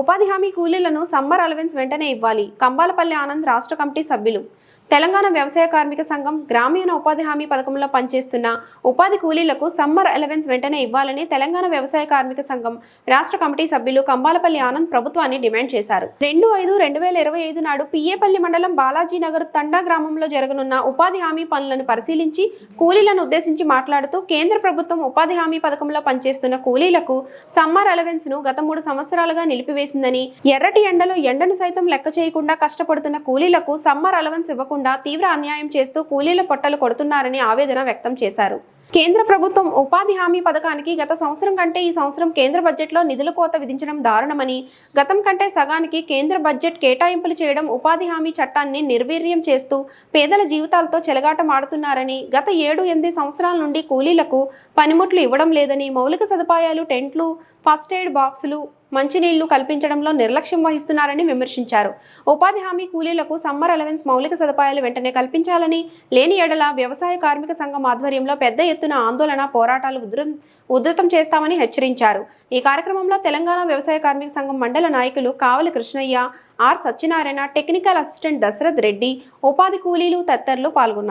ఉపాధి హామీ కూలీలను summer allowance వెంటనే ఇవ్వాలి. కంబాలపల్లి ఆనంద్ రాష్ట్ర కమిటీ సభ్యులు తెలంగాణ వ్యవసాయ కార్మిక సంఘం గ్రామీణ ఉపాధి హామీ పథకంలో పనిచేస్తున్న ఉపాధి కూలీలకు సమ్మర్ అలవెన్స్ వెంటనే ఇవ్వాలని తెలంగాణ వ్యవసాయ కార్మిక సంఘం రాష్ట్ర కమిటీ సభ్యులు కంబాలపల్లి ఆనంద్ ప్రభుత్వాన్ని డిమాండ్ చేశారు. రెండు ఐదు రెండు వేల ఇరవై ఐదు నాడు పియ్యేపల్లి మండలం బాలాజీనగర్ తండా గ్రామంలో జరగనున్న ఉపాధి హామీ పనులను పరిశీలించి కూలీలను ఉద్దేశించి మాట్లాడుతూ కేంద్ర ప్రభుత్వం ఉపాధి హామీ పథకంలో పనిచేస్తున్న కూలీలకు సమ్మర్ అలవెన్స్ను గత మూడు సంవత్సరాలుగా నిలిపివేసిందని ఎర్రటి ఎండలో ఎండను సైతం లెక్క చేయకుండా కష్టపడుతున్న కూలీలకు సమ్మర్ అలవెన్స్ ఇవ్వకుండా తీవ్ర అన్యాయం చేస్తూ కూలీల పొట్టలు కొడుతున్నారని ఆవేదన వ్యక్తం చేశారు. కేంద్ర ప్రభుత్వం ఉపాధి హామీ పథకానికి గత సంవత్సరం కంటే ఈ సంవత్సరం కేంద్ర బడ్జెట్లో నిధుల కోత విధించడం దారుణమని గతం కంటే సగానికి కేంద్ర బడ్జెట్ కేటాయింపులు చేయడం ఉపాధి హామీ చట్టాన్ని నిర్వీర్యం చేస్తూ పేదల జీవితాలతో చెలగాటమాడుతున్నారని గత ఏడు ఎనిమిది సంవత్సరాల నుండి కూలీలకు పనిముట్లు ఇవ్వడం లేదని మౌలిక సదుపాయాలు టెంట్లు ఫస్ట్ ఎయిడ్ బాక్సులు మంచినీళ్ళు కల్పించడంలో నిర్లక్ష్యం వహిస్తున్నారని విమర్శించారు. ఉపాధి హామీ కూలీలకు సమ్మర్ అలవెన్స్ మౌలిక సదుపాయాలు వెంటనే కల్పించాలని లేని ఎడల వ్యవసాయ కార్మిక సంఘం ఆధ్వర్యంలో పెద్ద ఎత్తున ఆందోళన పోరాటాలు ఉధృ ఉధృతం చేస్తామని హెచ్చరించారు. ఈ కార్యక్రమంలో తెలంగాణ వ్యవసాయ కార్మిక సంఘం మండల నాయకులు Kavali Krishnaiah R Satyanarayana technical assistant Dasharath Reddy ఉపాధి కూలీలు తదితరులు పాల్గొన్నారు.